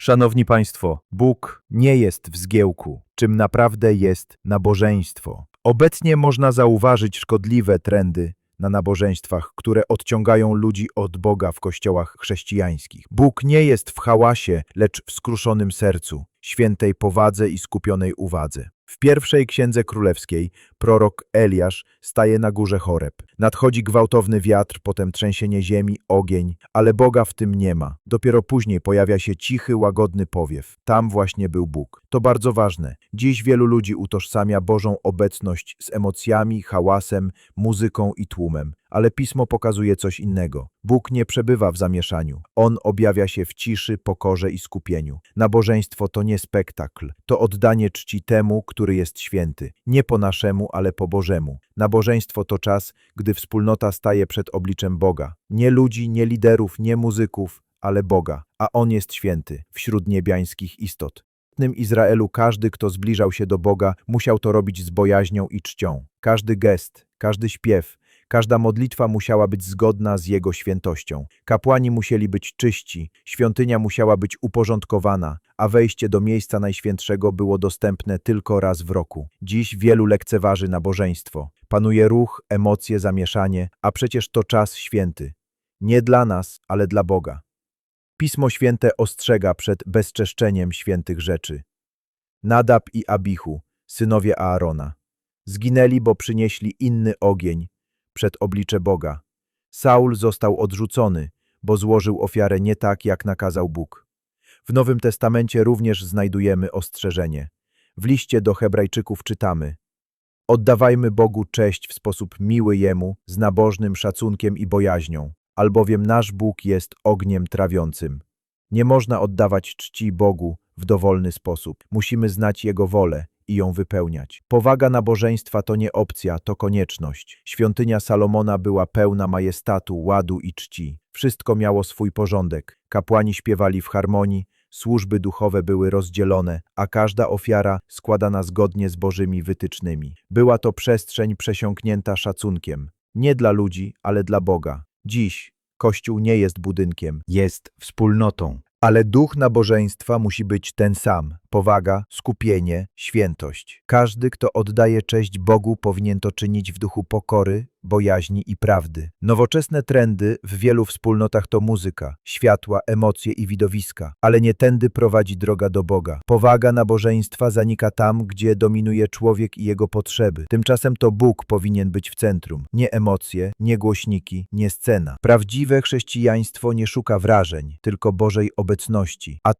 Szanowni Państwo, Bóg nie jest w zgiełku, czym naprawdę jest nabożeństwo. Obecnie można zauważyć szkodliwe trendy na nabożeństwach, które odciągają ludzi od Boga w kościołach chrześcijańskich. Bóg nie jest w hałasie, lecz w skruszonym sercu, świętej powadze i skupionej uwadze. W pierwszej księdze królewskiej prorok Eliasz staje na górze Choreb. Nadchodzi gwałtowny wiatr, potem trzęsienie ziemi, ogień, ale Boga w tym nie ma. Dopiero później pojawia się cichy, łagodny powiew. Tam właśnie był Bóg. To bardzo ważne. Dziś wielu ludzi utożsamia Bożą obecność z emocjami, hałasem, muzyką i tłumem. Ale Pismo pokazuje coś innego. Bóg nie przebywa w zamieszaniu. On objawia się w ciszy, pokorze i skupieniu. Nabożeństwo to nie spektakl. To oddanie czci temu, który jest święty. Nie po naszemu, ale po Bożemu. Nabożeństwo to czas, gdy wspólnota staje przed obliczem Boga. Nie ludzi, nie liderów, nie muzyków, ale Boga. A On jest święty wśród niebiańskich istot. W Izraelu każdy, kto zbliżał się do Boga, musiał to robić z bojaźnią i czcią. Każdy gest, każdy śpiew, Każda modlitwa musiała być zgodna z Jego świętością. Kapłani musieli być czyści, świątynia musiała być uporządkowana, a wejście do miejsca najświętszego było dostępne tylko raz w roku. Dziś wielu lekceważy nabożeństwo. Panuje ruch, emocje, zamieszanie, a przecież to czas święty. Nie dla nas, ale dla Boga. Pismo Święte ostrzega przed bezczeszczeniem świętych rzeczy. Nadab i Abichu, synowie Aarona, zginęli, bo przynieśli inny ogień, przed oblicze Boga. Saul został odrzucony, bo złożył ofiarę nie tak, jak nakazał Bóg. W Nowym Testamencie również znajdujemy ostrzeżenie. W liście do Hebrajczyków czytamy: Oddawajmy Bogu cześć w sposób miły Jemu, z nabożnym szacunkiem i bojaźnią, albowiem nasz Bóg jest ogniem trawiącym. Nie można oddawać czci Bogu w dowolny sposób. Musimy znać Jego wolę i ją wypełniać. Powaga nabożeństwa to nie opcja, to konieczność. Świątynia Salomona była pełna majestatu, ładu i czci. Wszystko miało swój porządek. Kapłani śpiewali w harmonii, służby duchowe były rozdzielone, a każda ofiara składana zgodnie z Bożymi wytycznymi. Była to przestrzeń przesiąknięta szacunkiem. Nie dla ludzi, ale dla Boga. Dziś Kościół nie jest budynkiem, jest wspólnotą. Ale duch nabożeństwa musi być ten sam. Powaga, skupienie, świętość. Każdy, kto oddaje cześć Bogu, powinien to czynić w duchu pokory, bojaźni i prawdy. Nowoczesne trendy w wielu wspólnotach to muzyka, światła, emocje i widowiska, ale nie tędy prowadzi droga do Boga. Powaga nabożeństwa zanika tam, gdzie dominuje człowiek i jego potrzeby. Tymczasem to Bóg powinien być w centrum. Nie emocje, nie głośniki, nie scena. Prawdziwe chrześcijaństwo nie szuka wrażeń, tylko Bożej obecności. A